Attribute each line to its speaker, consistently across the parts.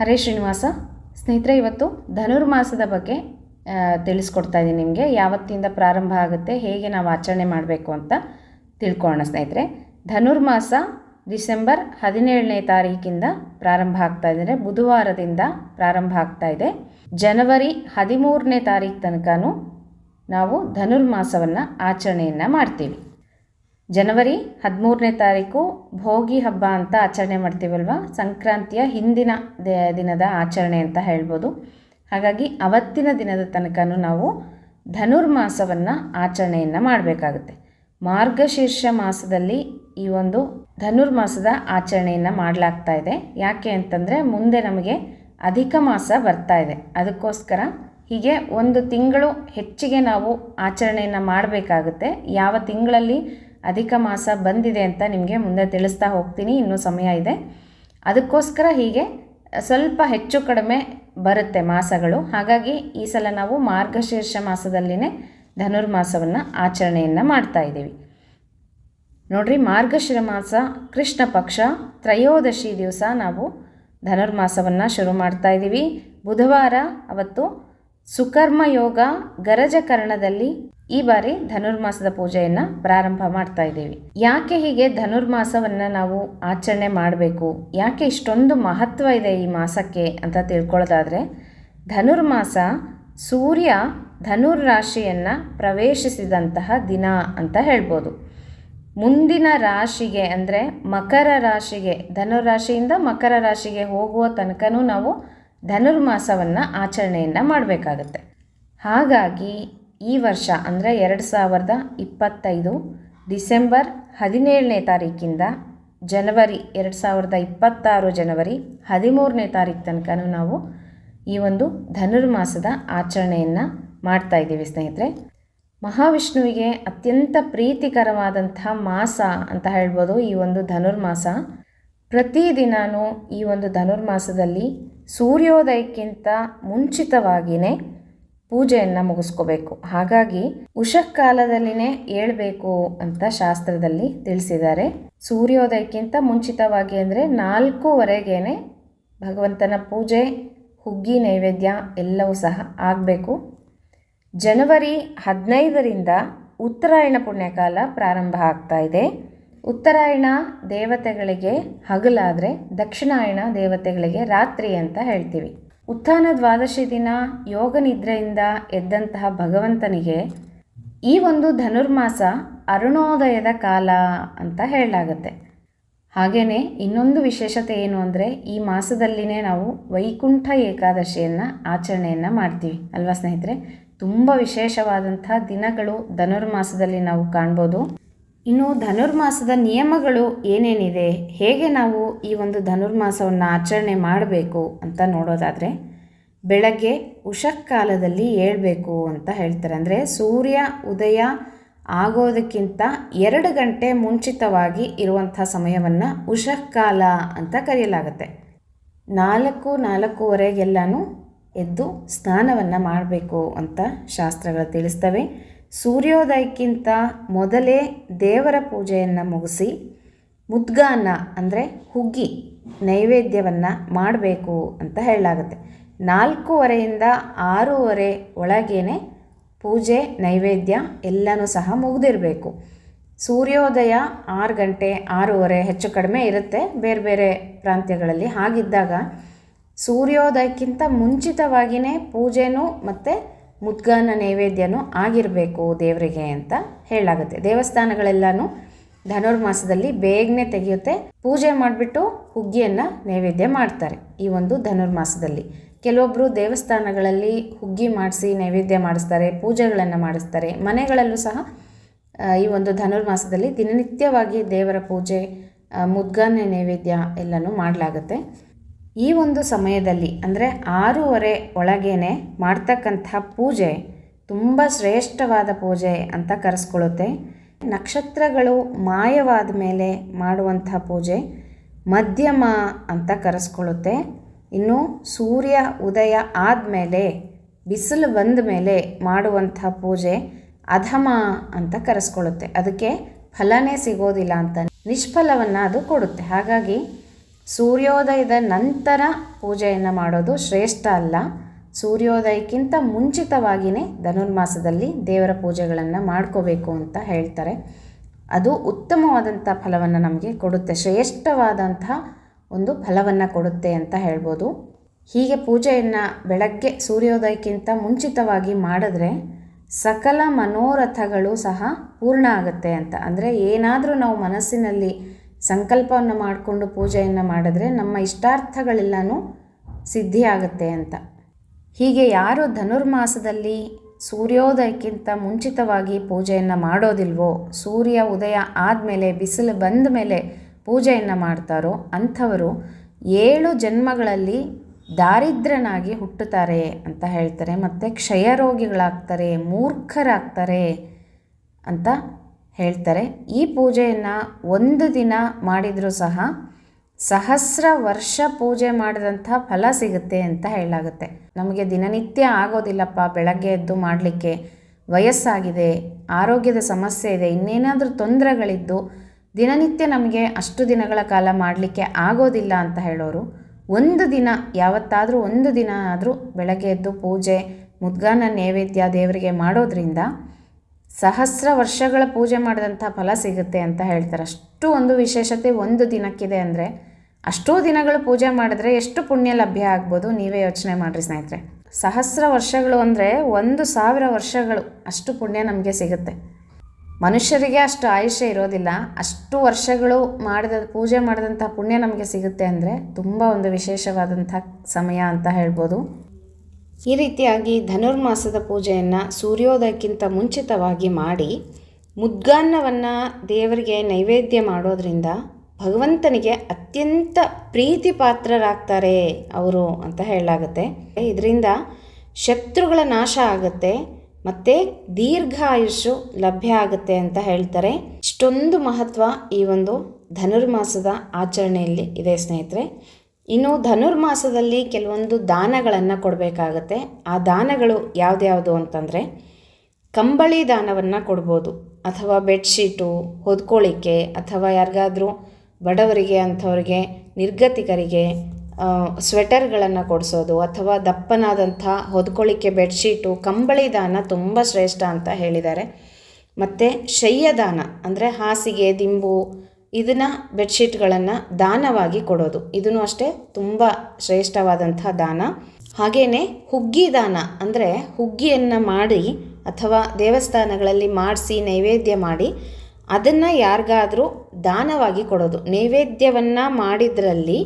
Speaker 1: ಹರೇ ಶ್ರೀನಿವಾಸ, ಸ್ನೇಹಿತರೆ, ಇವತ್ತು ಧನುರ್ಮಾಸದ ಬಗ್ಗೆ ತಿಳಿಸ್ಕೊಡ್ತಾ ಇದ್ದೀನಿ ನಿಮಗೆ. ಯಾವತ್ತಿಂದ ಪ್ರಾರಂಭ ಆಗುತ್ತೆ, ಹೇಗೆ ನಾವು ಆಚರಣೆ ಮಾಡಬೇಕು ಅಂತ ತಿಳ್ಕೊಳ್ಳೋಣ ಸ್ನೇಹಿತರೆ. ಧನುರ್ಮಾಸ ಡಿಸೆಂಬರ್ ಹದಿನೇಳನೇ ತಾರೀಕಿಂದ ಪ್ರಾರಂಭ ಆಗ್ತಾ ಇದೆ ಬುಧವಾರದಿಂದ ಪ್ರಾರಂಭ ಆಗ್ತಾ ಇದೆ. ಜನವರಿ ಹದಿಮೂರನೇ ತಾರೀಕು ತನಕನೂ ನಾವು ಧನುರ್ಮಾಸವನ್ನು ಆಚರಣೆಯನ್ನು ಮಾಡ್ತೀವಿ. ಜನವರಿ ಹದಿಮೂರನೇ ತಾರೀಕು ಭೋಗಿ ಹಬ್ಬ ಅಂತ ಆಚರಣೆ ಮಾಡ್ತೀವಲ್ವ? ಸಂಕ್ರಾಂತಿಯ ಹಿಂದಿನ ದಿನದ ಆಚರಣೆ ಅಂತ ಹೇಳ್ಬೋದು. ಹಾಗಾಗಿ ಅವತ್ತಿನ ದಿನದ ತನಕನೂ ನಾವು ಧನುರ್ಮಾಸವನ್ನು ಆಚರಣೆಯನ್ನು ಮಾಡಬೇಕಾಗುತ್ತೆ. ಮಾರ್ಗಶೀರ್ಷ ಮಾಸದಲ್ಲಿ ಈ ಒಂದು ಧನುರ್ಮಾಸದ ಆಚರಣೆಯನ್ನು ಮಾಡಲಾಗ್ತಾ ಇದೆ. ಯಾಕೆ ಅಂತಂದರೆ ಮುಂದೆ ನಮಗೆ ಅಧಿಕ ಮಾಸ ಬರ್ತಾ ಇದೆ. ಅದಕ್ಕೋಸ್ಕರ ಹೀಗೆ ಒಂದು ತಿಂಗಳು ಹೆಚ್ಚಿಗೆ ನಾವು ಆಚರಣೆಯನ್ನು ಮಾಡಬೇಕಾಗುತ್ತೆ. ಯಾವ ತಿಂಗಳಲ್ಲಿ ಅಧಿಕ ಮಾಸ ಬಂದಿದೆ ಅಂತ ನಿಮಗೆ ಮುಂದೆ ತಿಳಿಸ್ತಾ ಹೋಗ್ತೀನಿ, ಇನ್ನೂ ಸಮಯ ಇದೆ. ಅದಕ್ಕೋಸ್ಕರ ಹೀಗೆ ಸ್ವಲ್ಪ ಹೆಚ್ಚು ಕಡಿಮೆ ಬರುತ್ತೆ ಮಾಸಗಳು. ಹಾಗಾಗಿ ಈ ಸಲ ನಾವು ಮಾರ್ಗಶೀರ್ಷ ಮಾಸದಲ್ಲಿನೇ ಧನುರ್ಮಾಸವನ್ನು ಆಚರಣೆಯನ್ನು ಮಾಡ್ತಾ ಇದ್ದೀವಿ. ನೋಡ್ರಿ, ಮಾರ್ಗಶಿರ ಮಾಸ, ಕೃಷ್ಣ ಪಕ್ಷ, ತ್ರಯೋದಶಿ ದಿವಸ ನಾವು ಧನುರ್ಮಾಸವನ್ನು ಶುರು ಮಾಡ್ತಾ ಇದ್ದೀವಿ. ಬುಧವಾರ ಅವತ್ತು ಸುಕರ್ಮ ಯೋಗ ಗರಜಕರಣದಲ್ಲಿ ಈ ಬಾರಿ ಧನುರ್ಮಾಸದ ಪೂಜೆಯನ್ನು ಪ್ರಾರಂಭ ಮಾಡ್ತಾ ಇದ್ದೀವಿ. ಯಾಕೆ ಹೀಗೆ ಧನುರ್ಮಾಸವನ್ನು ನಾವು ಆಚರಣೆ ಮಾಡಬೇಕು? ಯಾಕೆ ಇಷ್ಟೊಂದು ಮಹತ್ವ ಇದೆ ಈ ಮಾಸಕ್ಕೆ ಅಂತ ತಿಳ್ಕೊಳ್ಳೋದಾದರೆ, ಧನುರ್ಮಾಸ ಸೂರ್ಯ ಧನುರ್ ರಾಶಿಯನ್ನು ಪ್ರವೇಶಿಸಿದಂತಹ ದಿನ ಅಂತ ಹೇಳ್ಬೋದು. ಮುಂದಿನ ರಾಶಿಗೆ ಅಂದರೆ ಮಕರ ರಾಶಿಗೆ ಧನುರಾಶಿಯಿಂದ ಮಕರ ರಾಶಿಗೆ ಹೋಗುವ ತನಕನೂ ನಾವು ಧನುರ್ಮಾಸವನ್ನು ಆಚರಣೆಯನ್ನು ಮಾಡಬೇಕಾಗತ್ತೆ. ಹಾಗಾಗಿ ಈ ವರ್ಷ ಅಂದರೆ ಎರಡು ಸಾವಿರದ ಇಪ್ಪತ್ತೈದು ಡಿಸೆಂಬರ್ ಹದಿನೇಳನೇ ತಾರೀಕಿಂದ ಜನವರಿ ಎರಡು ಸಾವಿರದ ಇಪ್ಪತ್ತಾರು ಜನವರಿ ಹದಿಮೂರನೇ ತಾರೀಕು ತನಕನೂ ನಾವು ಈ ಒಂದು ಧನುರ್ಮಾಸದ ಆಚರಣೆಯನ್ನು ಮಾಡ್ತಾ ಇದ್ದೀವಿ ಸ್ನೇಹಿತರೆ. ಮಹಾವಿಷ್ಣುವಿಗೆ ಅತ್ಯಂತ ಪ್ರೀತಿಕರವಾದಂತಹ ಮಾಸ ಅಂತ ಹೇಳ್ಬೋದು ಈ ಒಂದು ಧನುರ್ಮಾಸ. ಪ್ರತಿದಿನವೂ ಈ ಒಂದು ಧನುರ್ಮಾಸದಲ್ಲಿ ಸೂರ್ಯೋದಯಕ್ಕಿಂತ ಮುಂಚಿತವಾಗಿಯೇ ಪೂಜೆಯನ್ನು ಮುಗಿಸ್ಕೋಬೇಕು. ಹಾಗಾಗಿ ಉಷಃಕಾಲದಲ್ಲಿನೇ ಏಳಬೇಕು ಅಂತ ಶಾಸ್ತ್ರದಲ್ಲಿ ತಿಳಿಸಿದ್ದಾರೆ. ಸೂರ್ಯೋದಯಕ್ಕಿಂತ ಮುಂಚಿತವಾಗಿ ಅಂದರೆ ನಾಲ್ಕೂವರೆಗೇನೆ ಭಗವಂತನ ಪೂಜೆ, ಹುಗ್ಗಿ ನೈವೇದ್ಯ ಎಲ್ಲವೂ ಸಹ ಆಗಬೇಕು. ಜನವರಿ ಹದಿನೈದರಿಂದ ಉತ್ತರಾಯಣ ಪುಣ್ಯಕಾಲ ಪ್ರಾರಂಭ ಆಗ್ತಾ ಇದೆ. ಉತ್ತರಾಯಣ ದೇವತೆಗಳಿಗೆ ಹಗಲಾದರೆ ದಕ್ಷಿಣಾಯಣ ದೇವತೆಗಳಿಗೆ ರಾತ್ರಿ ಅಂತ ಹೇಳ್ತೀವಿ. ಉತ್ಥಾನ ದ್ವಾದಶಿ ದಿನ ಯೋಗ ನಿದ್ರೆಯಿಂದ ಎದ್ದಂತಹ ಭಗವಂತನಿಗೆ ಈ ಒಂದು ಧನುರ್ಮಾಸ ಅರುಣೋದಯದ ಕಾಲ ಅಂತ ಹೇಳಲಾಗತ್ತೆ. ಹಾಗೆಯೇ ಇನ್ನೊಂದು ವಿಶೇಷತೆ ಏನು ಅಂದರೆ ಈ ಮಾಸದಲ್ಲಿನೇ ನಾವು ವೈಕುಂಠ ಏಕಾದಶಿಯನ್ನು ಆಚರಣೆಯನ್ನು ಮಾಡ್ತೀವಿ. ಅಲ್ವಾ ಸ್ನೇಹಿತರೆ? ತುಂಬ ವಿಶೇಷವಾದಂಥ ದಿನಗಳು ಧನುರ್ಮಾಸದಲ್ಲಿ ನಾವು ಕಾಣ್ಬೋದು. ಇನ್ನು ಧನುರ್ಮಾಸದ ನಿಯಮಗಳು ಏನೇನಿದೆ? ಹೇಗೆ ನಾವು ಈ ಒಂದು ಧನುರ್ಮಾಸವನ್ನು ಆಚರಣೆ ಮಾಡಬೇಕು ಅಂತ ನೋಡೋದಾದರೆ, ಬೆಳಗ್ಗೆ ಉಷಕ್ಕಾಲದಲ್ಲಿ ಏಳಬೇಕು ಅಂತ ಹೇಳ್ತಾರೆ. ಅಂದರೆ ಸೂರ್ಯ ಉದಯ ಆಗೋದಕ್ಕಿಂತ ಎರಡು ಗಂಟೆ ಮುಂಚಿತವಾಗಿ ಇರುವಂಥ ಸಮಯವನ್ನು ಉಷಃಕಾಲ ಅಂತ ಕರೆಯಲಾಗುತ್ತೆ. ನಾಲ್ಕು, ನಾಲ್ಕೂವರೆಗೆಲ್ಲನೂ ಎದ್ದು ಸ್ನಾನವನ್ನು ಮಾಡಬೇಕು ಅಂತ ಶಾಸ್ತ್ರಗಳು ತಿಳಿಸ್ತವೆ. ಸೂರ್ಯೋದಯಕ್ಕಿಂತ ಮೊದಲೇ ದೇವರ ಪೂಜೆಯನ್ನು ಮುಗಿಸಿ ಮುದ್ಗಾನ ಅಂದರೆ ಹುಗ್ಗಿ ನೈವೇದ್ಯವನ್ನು ಮಾಡಬೇಕು ಅಂತ ಹೇಳಲಾಗುತ್ತೆ. ನಾಲ್ಕೂವರೆಯಿಂದ ಆರೂವರೆ ಒಳಗೇ ಪೂಜೆ, ನೈವೇದ್ಯ ಎಲ್ಲನೂ ಸಹ ಮುಗಿದಿರಬೇಕು. ಸೂರ್ಯೋದಯ ಆರು ಗಂಟೆ, ಆರೂವರೆ ಹೆಚ್ಚು ಕಡಿಮೆ ಇರುತ್ತೆ ಬೇರೆ ಬೇರೆ ಪ್ರಾಂತ್ಯಗಳಲ್ಲಿ ಹಾಗಿದ್ದಾಗ ಸೂರ್ಯೋದಯಕ್ಕಿಂತ ಮುಂಚಿತವಾಗಿಯೇ ಪೂಜೆನೂ ಮತ್ತು ಮುದ್ಗಾನ ನೈವೇದ್ಯನೂ ಆಗಿರಬೇಕು ದೇವರಿಗೆ ಅಂತ ಹೇಳಲಾಗುತ್ತೆ. ದೇವಸ್ಥಾನಗಳೆಲ್ಲನೂ ಧನುರ್ಮಾಸದಲ್ಲಿ ಬೇಗನೆ ತೆಗೆಯುತ್ತೆ. ಪೂಜೆ ಮಾಡಿಬಿಟ್ಟು ಹುಗ್ಗಿಯನ್ನು ನೈವೇದ್ಯ ಮಾಡ್ತಾರೆ ಈ ಒಂದು ಧನುರ್ಮಾಸದಲ್ಲಿ. ಕೆಲವೊಬ್ಬರು ದೇವಸ್ಥಾನಗಳಲ್ಲಿ ಹುಗ್ಗಿ ಮಾಡಿಸಿ ನೈವೇದ್ಯ ಮಾಡಿಸ್ತಾರೆ, ಪೂಜೆಗಳನ್ನು ಮಾಡಿಸ್ತಾರೆ. ಮನೆಗಳಲ್ಲೂ ಸಹ ಈ ಒಂದು ಧನುರ್ಮಾಸದಲ್ಲಿ ದಿನನಿತ್ಯವಾಗಿ ದೇವರ ಪೂಜೆ ಮುದ್ಗಾನ ನೈವೇದ್ಯ ಎಲ್ಲನೂ ಮಾಡಲಾಗುತ್ತೆ. ಈ ಒಂದು ಸಮಯದಲ್ಲಿ, ಅಂದರೆ ಆರೂವರೆ ಒಳಗೇನೆ ಮಾಡ್ತಕ್ಕಂಥ ಪೂಜೆ ತುಂಬ ಶ್ರೇಷ್ಠವಾದ ಪೂಜೆ ಅಂತ ಕರೆಸ್ಕೊಳ್ಳುತ್ತೆ. ನಕ್ಷತ್ರಗಳು ಮಾಯವಾದ ಮೇಲೆ ಮಾಡುವಂಥ ಪೂಜೆ ಮಧ್ಯಮ ಅಂತ ಕರೆಸ್ಕೊಳ್ಳುತ್ತೆ. ಇನ್ನು ಸೂರ್ಯ ಉದಯ ಆದಮೇಲೆ ಬಿಸಿಲು ಬಂದ ಮೇಲೆ ಮಾಡುವಂಥ ಪೂಜೆ ಅಧಮ ಅಂತ ಕರೆಸ್ಕೊಳ್ಳುತ್ತೆ. ಅದಕ್ಕೆ ಫಲನೇ ಸಿಗೋದಿಲ್ಲ ಅಂತ, ನಿಷ್ಫಲವನ್ನು ಅದು ಕೊಡುತ್ತೆ. ಹಾಗಾಗಿ ಸೂರ್ಯೋದಯದ ನಂತರ ಪೂಜೆಯನ್ನು ಮಾಡೋದು ಶ್ರೇಷ್ಠ ಅಲ್ಲ. ಸೂರ್ಯೋದಯಕ್ಕಿಂತ ಮುಂಚಿತವಾಗಿಯೇ ಧನುರ್ಮಾಸದಲ್ಲಿ ದೇವರ ಪೂಜೆಗಳನ್ನು ಮಾಡ್ಕೋಬೇಕು ಅಂತ ಹೇಳ್ತಾರೆ. ಅದು ಉತ್ತಮವಾದಂಥ ಫಲವನ್ನು ನಮಗೆ ಕೊಡುತ್ತೆ, ಶ್ರೇಷ್ಠವಾದಂಥ ಒಂದು ಫಲವನ್ನು ಕೊಡುತ್ತೆ ಅಂತ ಹೇಳ್ಬೋದು. ಹೀಗೆ ಪೂಜೆಯನ್ನು ಬೆಳಗ್ಗೆ ಸೂರ್ಯೋದಯಕ್ಕಿಂತ ಮುಂಚಿತವಾಗಿ ಮಾಡಿದ್ರೆ ಸಕಲ ಮನೋರಥಗಳು ಸಹ ಪೂರ್ಣ ಆಗುತ್ತೆ ಅಂತ. ಅಂದರೆ ಏನಾದರೂ ನಾವು ಮನಸ್ಸಿನಲ್ಲಿ ಸಂಕಲ್ಪವನ್ನು ಮಾಡಿಕೊಂಡು ಪೂಜೆಯನ್ನು ಮಾಡಿದ್ರೆ ನಮ್ಮ ಇಷ್ಟಾರ್ಥಗಳೆಲ್ಲನೂ ಸಿದ್ಧಿಯಾಗುತ್ತೆ ಅಂತ. ಹೀಗೆ ಯಾರು ಧನುರ್ಮಾಸದಲ್ಲಿ ಸೂರ್ಯೋದಯಕ್ಕಿಂತ ಮುಂಚಿತವಾಗಿ ಪೂಜೆಯನ್ನು ಮಾಡೋದಿಲ್ವೋ, ಸೂರ್ಯ ಉದಯ ಆದಮೇಲೆ, ಬಿಸಿಲು ಬಂದ ಮೇಲೆ ಪೂಜೆಯನ್ನು ಮಾಡ್ತಾರೋ ಅಂಥವರು ಏಳು ಜನ್ಮಗಳಲ್ಲಿ ದಾರಿದ್ರ್ಯನಾಗಿ ಹುಟ್ಟುತ್ತಾರೆ ಅಂತ ಹೇಳ್ತಾರೆ. ಮತ್ತು ಕ್ಷಯರೋಗಿಗಳಾಗ್ತಾರೆ, ಮೂರ್ಖರಾಗ್ತಾರೆ ಅಂತ ಹೇಳ್ತಾರೆ, ಈ ಪೂಜೆಯನ್ನು ಒಂದು ದಿನ ಮಾಡಿದರೂ ಸಹ ಸಹಸ್ರ ವರ್ಷ ಪೂಜೆ ಮಾಡಿದಂಥ ಫಲ ಸಿಗುತ್ತೆ ಅಂತ ಹೇಳಲಾಗುತ್ತೆ. ನಮಗೆ ದಿನನಿತ್ಯ ಆಗೋದಿಲ್ಲಪ್ಪ, ಬೆಳಗ್ಗೆ ಎದ್ದು ಮಾಡಲಿಕ್ಕೆ ವಯಸ್ಸಾಗಿದೆ, ಆರೋಗ್ಯದ ಸಮಸ್ಯೆ ಇದೆ, ಇನ್ನೇನಾದರೂ ತೊಂದರೆಗಳಿದ್ದು ದಿನನಿತ್ಯ ನಮಗೆ ಅಷ್ಟು ದಿನಗಳ ಕಾಲ ಮಾಡಲಿಕ್ಕೆ ಆಗೋದಿಲ್ಲ ಅಂತ ಹೇಳೋರು, ಒಂದು ದಿನ, ಯಾವತ್ತಾದರೂ ಒಂದು ದಿನ ಆದರೂ ಬೆಳಗ್ಗೆ ಎದ್ದು ಪೂಜೆ ಮುದ್ಗಾನ ನೈವೇದ್ಯ ದೇವರಿಗೆ ಮಾಡೋದ್ರಿಂದ ಸಹಸ್ರ ವರ್ಷಗಳ ಪೂಜೆ ಮಾಡಿದಂಥ ಫಲ ಸಿಗುತ್ತೆ ಅಂತ ಹೇಳ್ತಾರೆ. ಅಷ್ಟು ಒಂದು ವಿಶೇಷತೆ ಒಂದು ದಿನಕ್ಕಿದೆ ಅಂದರೆ ಅಷ್ಟೂ ದಿನಗಳು ಪೂಜೆ ಮಾಡಿದ್ರೆ ಎಷ್ಟು ಪುಣ್ಯ ಲಭ್ಯ ಆಗ್ಬೋದು ನೀವೇ ಯೋಚನೆ ಮಾಡಿರಿ ಸ್ನೇಹಿತರೆ. ಸಹಸ್ರ ವರ್ಷಗಳು ಅಂದರೆ ಒಂದು ಸಾವಿರ ವರ್ಷಗಳು ಅಷ್ಟು ಪುಣ್ಯ ನಮಗೆ ಸಿಗುತ್ತೆ. ಮನುಷ್ಯರಿಗೆ ಅಷ್ಟು ಆಯುಷ್ಯ ಇರೋದಿಲ್ಲ. ಅಷ್ಟು ವರ್ಷಗಳು ಮಾಡಿದ ಪೂಜೆ ಮಾಡಿದಂಥ ಪುಣ್ಯ ನಮಗೆ ಸಿಗುತ್ತೆ ಅಂದರೆ ತುಂಬ ಒಂದು ವಿಶೇಷವಾದಂಥ ಸಮಯ ಅಂತ ಹೇಳ್ಬೋದು. ಈ ರೀತಿಯಾಗಿ ಧನುರ್ಮಾಸದ ಪೂಜೆಯನ್ನು ಸೂರ್ಯೋದಯಕ್ಕಿಂತ ಮುಂಚಿತವಾಗಿ ಮಾಡಿ ಮುದ್ಗಾನ್ನವನ್ನು ದೇವರಿಗೆ ನೈವೇದ್ಯ ಮಾಡೋದರಿಂದ ಭಗವಂತನಿಗೆ ಅತ್ಯಂತ ಪ್ರೀತಿ ಪಾತ್ರರಾಗ್ತಾರೆ ಅವರು ಅಂತ ಹೇಳಲಾಗುತ್ತೆ. ಇದರಿಂದ ಶತ್ರುಗಳ ನಾಶ ಆಗುತ್ತೆ, ಮತ್ತು ದೀರ್ಘಾಯುಷು ಲಭ್ಯ ಆಗುತ್ತೆ ಅಂತ ಹೇಳ್ತಾರೆ. ಇಷ್ಟೊಂದು ಮಹತ್ವ ಈ ಒಂದು ಧನುರ್ಮಾಸದ ಆಚರಣೆಯಲ್ಲಿ ಇದೆ ಸ್ನೇಹಿತರೆ. ಇನ್ನು ಧನುರ್ಮಾಸದಲ್ಲಿ ಕೆಲವೊಂದು ದಾನಗಳನ್ನು ಕೊಡಬೇಕಾಗತ್ತೆ. ಆ ದಾನಗಳು ಯಾವುದ್ಯಾವುದು ಅಂತಂದರೆ ಕಂಬಳಿ ದಾನವನ್ನು ಕೊಡ್ಬೋದು. ಅಥವಾ ಬೆಡ್ಶೀಟು ಹೊದ್ಕೊಳ್ಳಿಕ್ಕೆ ಅಥವಾ ಯಾರಿಗಾದರೂ ಬಡವರಿಗೆ, ಅಂಥವ್ರಿಗೆ, ನಿರ್ಗತಿಕರಿಗೆ ಸ್ವೆಟರ್ಗಳನ್ನು ಕೊಡಿಸೋದು, ಅಥವಾ ದಪ್ಪನಾದಂಥ ಹೊದ್ಕೊಳ್ಳಿಕ್ಕೆ ಬೆಡ್ಶೀಟು, ಕಂಬಳಿ ದಾನ ತುಂಬ ಶ್ರೇಷ್ಠ ಅಂತ ಹೇಳಿದ್ದಾರೆ. ಮತ್ತು ಶಯ್ಯದಾನ ಅಂದರೆ ಹಾಸಿಗೆ, ದಿಂಬು ಇದನ್ನು ಬೆಡ್ಶೀಟ್ಗಳನ್ನು ದಾನವಾಗಿ ಕೊಡೋದು. ಇದನ್ನು ಅಷ್ಟೇ ತುಂಬ ಶ್ರೇಷ್ಠವಾದಂಥ ದಾನ. ಹಾಗೆಯೇ ಹುಗ್ಗಿ ದಾನ ಅಂದರೆ ಹುಗ್ಗಿಯನ್ನು ಮಾಡಿ ಅಥವಾ ದೇವಸ್ಥಾನಗಳಲ್ಲಿ ಮಾಡಿಸಿ ನೈವೇದ್ಯ ಮಾಡಿ ಅದನ್ನು ಯಾರಿಗಾದರೂ ದಾನವಾಗಿ ಕೊಡೋದು. ನೈವೇದ್ಯವನ್ನು ಮಾಡಿದ್ರಲ್ಲಿ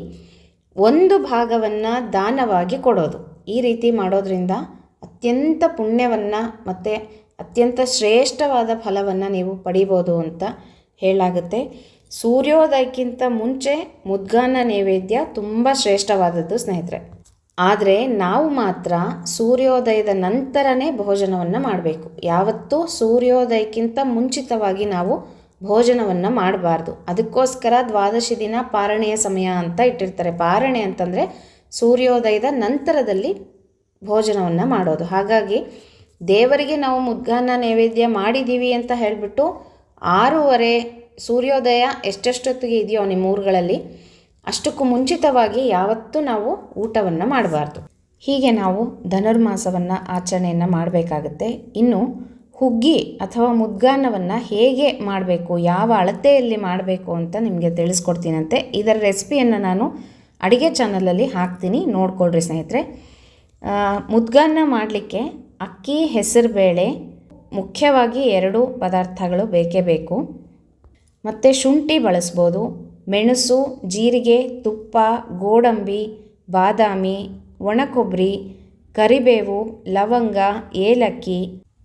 Speaker 1: ಒಂದು ಭಾಗವನ್ನು ದಾನವಾಗಿ ಕೊಡೋದು. ಈ ರೀತಿ ಮಾಡೋದ್ರಿಂದ ಅತ್ಯಂತ ಪುಣ್ಯವನ್ನು ಮತ್ತು ಅತ್ಯಂತ ಶ್ರೇಷ್ಠವಾದ ಫಲವನ್ನು ನೀವು ಪಡಿಬೋದು ಅಂತ ಹೇಳಾಗುತ್ತೆ. ಸೂರ್ಯೋದಯಕ್ಕಿಂತ ಮುಂಚೆ ಮುದ್ಗಾನ ನೈವೇದ್ಯ ತುಂಬ ಶ್ರೇಷ್ಠವಾದದ್ದು, ಸ್ನೇಹಿತರೆ. ಆದರೆ ನಾವು ಮಾತ್ರ ಸೂರ್ಯೋದಯದ ನಂತರನೇ ಭೋಜನವನ್ನು ಮಾಡಬೇಕು. ಯಾವತ್ತೂ ಸೂರ್ಯೋದಯಕ್ಕಿಂತ ಮುಂಚಿತವಾಗಿ ನಾವು ಭೋಜನವನ್ನು ಮಾಡಬಾರ್ದು. ಅದಕ್ಕೋಸ್ಕರ ದ್ವಾದಶಿ ದಿನ ಪಾರಣೆಯ ಸಮಯ ಅಂತ ಇಟ್ಟಿರ್ತಾರೆ. ಪಾರಣೆ ಅಂತಂದರೆ ಸೂರ್ಯೋದಯದ ನಂತರದಲ್ಲಿ ಭೋಜನವನ್ನು ಮಾಡೋದು. ಹಾಗಾಗಿ ದೇವರಿಗೆ ನಾವು ಮುದ್ಗಾನ ನೈವೇದ್ಯ ಮಾಡಿದ್ದೀವಿ ಅಂತ ಹೇಳಿಬಿಟ್ಟು ಆರೂವರೆ ಸೂರ್ಯೋದಯ ಎಷ್ಟೆಷ್ಟೊತ್ತಿಗೆ ಇದೆಯೋ ನಿಮ್ಮ ಊರುಗಳಲ್ಲಿ, ಅಷ್ಟಕ್ಕೂ ಮುಂಚಿತವಾಗಿ ಯಾವತ್ತೂ ನಾವು ಊಟವನ್ನು ಮಾಡಬಾರ್ದು. ಹೀಗೆ ನಾವು ಧನುರ್ಮಾಸವನ್ನು ಆಚರಣೆಯನ್ನು ಮಾಡಬೇಕಾಗುತ್ತೆ. ಇನ್ನು ಹುಗ್ಗಿ ಅಥವಾ ಮುದ್ಗಾನವನ್ನು ಹೇಗೆ ಮಾಡಬೇಕು, ಯಾವ ಅಳತೆಯಲ್ಲಿ ಮಾಡಬೇಕು ಅಂತ ನಿಮಗೆ ತಿಳಿಸ್ಕೊಡ್ತೀನಂತೆ. ಇದರ ರೆಸಿಪಿಯನ್ನು ನಾನು ಅಡುಗೆ ಚಾನಲಲ್ಲಿ ಹಾಕ್ತೀನಿ, ನೋಡ್ಕೊಳ್ರಿ ಸ್ನೇಹಿತರೆ. ಮುದ್ಗಾನ್ನ ಮಾಡಲಿಕ್ಕೆ ಅಕ್ಕಿ ಹೆಸರು ಬೇಳೆ ಮುಖ್ಯವಾಗಿ ಎರಡು ಪದಾರ್ಥಗಳು ಬೇಕೇ ಬೇಕು. ಮತ್ತು ಶುಂಠಿ ಬಳಸ್ಬೋದು. ಮೆಣಸು, ಜೀರಿಗೆ, ತುಪ್ಪ, ಗೋಡಂಬಿ, ಬಾದಾಮಿ ಒಣಕೊಬ್ಬರಿ ಕರಿಬೇವು, ಲವಂಗ, ಏಲಕ್ಕಿ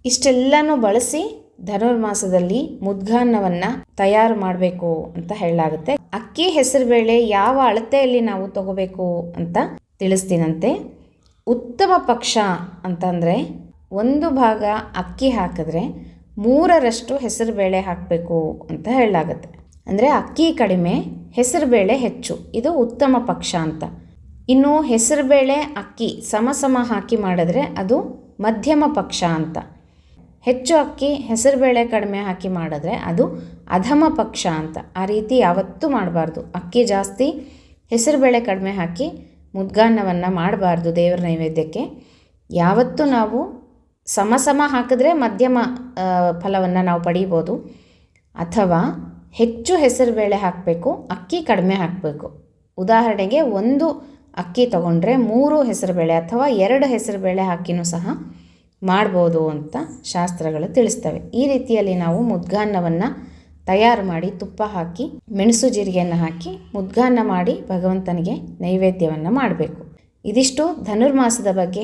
Speaker 1: ಇಷ್ಟೆಲ್ಲನೂ ಬಳಸಿ ಧನುರ್ಮಾಸದಲ್ಲಿ ಮುದ್ಗಾನ್ನವನ್ನು ತಯಾರು ಮಾಡಬೇಕು ಅಂತ ಹೇಳಲಾಗುತ್ತೆ. ಅಕ್ಕಿ ಹೆಸರುಬೇಳೆ ಯಾವ ಅಳತೆಯಲ್ಲಿ ನಾವು ತಗೋಬೇಕು ಅಂತ ತಿಳಿಸ್ತೀನಂತೆ. ಉತ್ತಮ ಪಕ್ಷ ಅಂತಂದರೆ ಒಂದು ಭಾಗ ಅಕ್ಕಿ ಹಾಕಿದ್ರೆ ಮೂರರಷ್ಟು ಹೆಸರುಬೇಳೆ ಹಾಕಬೇಕು ಅಂತ ಹೇಳಲಾಗುತ್ತೆ. ಅಂದರೆ ಅಕ್ಕಿ ಕಡಿಮೆ ಹೆಸರುಬೇಳೆ ಹೆಚ್ಚು. ಇದು ಉತ್ತಮ ಪಕ್ಷ ಅಂತ. ಇನ್ನು ಹೆಸರುಬೇಳೆ ಅಕ್ಕಿ ಸಮ ಸಮ ಹಾಕಿ ಮಾಡಿದ್ರೆ ಅದು ಮಧ್ಯಮ ಪಕ್ಷ ಅಂತ. ಹೆಚ್ಚು ಅಕ್ಕಿ ಹೆಸರುಬೇಳೆ ಕಡಿಮೆ ಹಾಕಿ ಮಾಡಿದ್ರೆ ಅದು ಅಧಮ ಪಕ್ಷ ಅಂತ. ಆ ರೀತಿ ಯಾವತ್ತೂ ಮಾಡಬಾರ್ದು. ಅಕ್ಕಿ ಜಾಸ್ತಿ ಹೆಸರುಬೇಳೆ ಕಡಿಮೆ ಹಾಕಿ ಮುದ್ಗಾನ್ನವನ್ನು ಮಾಡಬಾರ್ದು ದೇವರ ನೈವೇದ್ಯಕ್ಕೆ. ಯಾವತ್ತೂ ನಾವು ಸಮ ಸಮ ಹಾಕಿದ್ರೆ ಮಧ್ಯಮ ಫಲವನ್ನು ನಾವು ಪಡೀಬೋದು. ಅಥವಾ ಹೆಚ್ಚು ಹೆಸರುಬೇಳೆ ಹಾಕಬೇಕು, ಅಕ್ಕಿ ಕಡಿಮೆ ಹಾಕಬೇಕು. ಉದಾಹರಣೆಗೆ ಒಂದು ಅಕ್ಕಿ ತಗೊಂಡ್ರೆ ಮೂರು ಹೆಸರುಬೇಳೆ ಅಥವಾ ಎರಡು ಹೆಸರುಬೇಳೆ ಹಾಕಿನೂ ಸಹ ಮಾಡ್ಬೋದು ಅಂತ ಶಾಸ್ತ್ರಗಳು ತಿಳಿಸ್ತವೆ. ಈ ರೀತಿಯಲ್ಲಿ ನಾವು ಮುದ್ಗಾನ್ನವನ್ನು ತಯಾರು ಮಾಡಿ ತುಪ್ಪ ಹಾಕಿ, ಮೆಣಸು ಜೀರಿಗೆಯನ್ನು ಹಾಕಿ ಮುದ್ಗಾನ್ನ ಮಾಡಿ ಭಗವಂತನಿಗೆ ನೈವೇದ್ಯವನ್ನು ಮಾಡಬೇಕು. ಇದಿಷ್ಟು ಧನುರ್ಮಾಸದ ಬಗ್ಗೆ.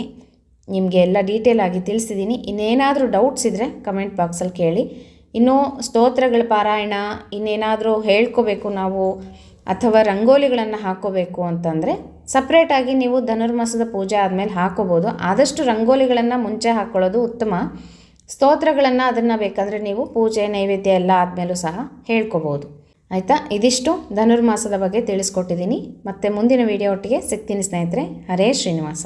Speaker 1: ನಿಮಗೆ ಎಲ್ಲ ಡೀಟೇಲ್ ಆಗಿ ತಿಳಿಸಿದ್ದೀನಿ ಇನ್ನೇನಾದರೂ ಡೌಟ್ಸ್ ಇದ್ದರೆ ಕಮೆಂಟ್ ಬಾಕ್ಸಲ್ಲಿ ಕೇಳಿ. ಇನ್ನೂ ಸ್ತೋತ್ರಗಳ ಪಾರಾಯಣ, ಇನ್ನೇನಾದರೂ ಹೇಳ್ಕೋಬೇಕು ನಾವು ಅಥವಾ ರಂಗೋಲಿಗಳನ್ನು ಹಾಕೋಬೇಕು ಅಂತಂದರೆ ಸಪ್ರೇಟಾಗಿ ನೀವು ಧನುರ್ಮಾಸದ ಪೂಜೆ ಆದಮೇಲೆ ಹಾಕೋಬೋದು. ಆದಷ್ಟು ರಂಗೋಲಿಗಳನ್ನು ಮುಂಚೆ ಹಾಕ್ಕೊಳ್ಳೋದು ಉತ್ತಮ. ಸ್ತೋತ್ರಗಳನ್ನು ಅದನ್ನು ಬೇಕಾದರೆ ನೀವು ಪೂಜೆ, ನೈವೇದ್ಯ ಎಲ್ಲ ಆದಮೇಲೂ ಸಹ ಹೇಳ್ಕೋಬೋದು. ಆಯಿತಾ? ಇದಿಷ್ಟು ಧನುರ್ಮಾಸದ ಬಗ್ಗೆ ತಿಳಿಸ್ಕೊಟ್ಟಿದ್ದೀನಿ ಮತ್ತು ಮುಂದಿನ ವಿಡಿಯೋ ಒಟ್ಟಿಗೆ ಸಿಗ್ತೀನಿ ಸ್ನೇಹಿತರೆ. ಹರೇ ಶ್ರೀನಿವಾಸ.